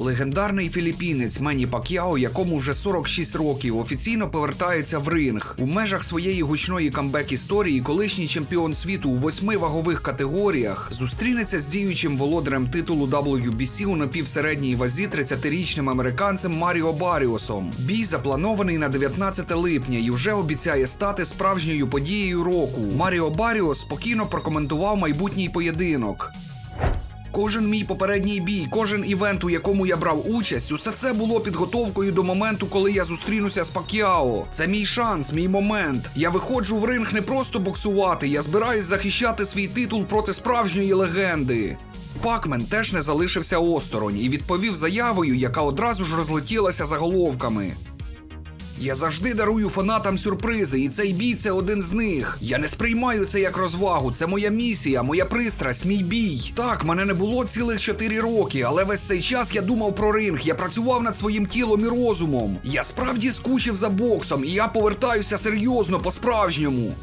Легендарний філіппінець Мені Пак'яо, якому вже 46 років, офіційно повертається в ринг. У межах своєї гучної камбек історії колишній чемпіон світу у восьми вагових категоріях зустрінеться з діючим володарем титулу WBC у напівсередній вазі 30-річним американцем Маріо Баріосом. Бій запланований на 19 липня і вже обіцяє стати справжньою подією року. Маріо Баріос спокійно прокоментував майбутній поєдинок. Кожен мій попередній бій, кожен івент, у якому я брав участь, усе це було підготовкою до моменту, коли я зустрінуся з Пакіао. Це мій шанс, мій момент. Я виходжу в ринг не просто боксувати, я збираюсь захищати свій титул проти справжньої легенди. Пакмен теж не залишився осторонь і відповів заявою, яка одразу ж розлетілася заголовками. Я завжди дарую фанатам сюрпризи, і цей бій це один з них. Я не сприймаю це як розвагу. Це моя місія, моя пристрасть, мій бій. Так, мене не було цілих 4 роки, але весь цей час я думав про ринг. Я працював над своїм тілом і розумом. Я справді скучив за боксом, і я повертаюся серйозно по-справжньому.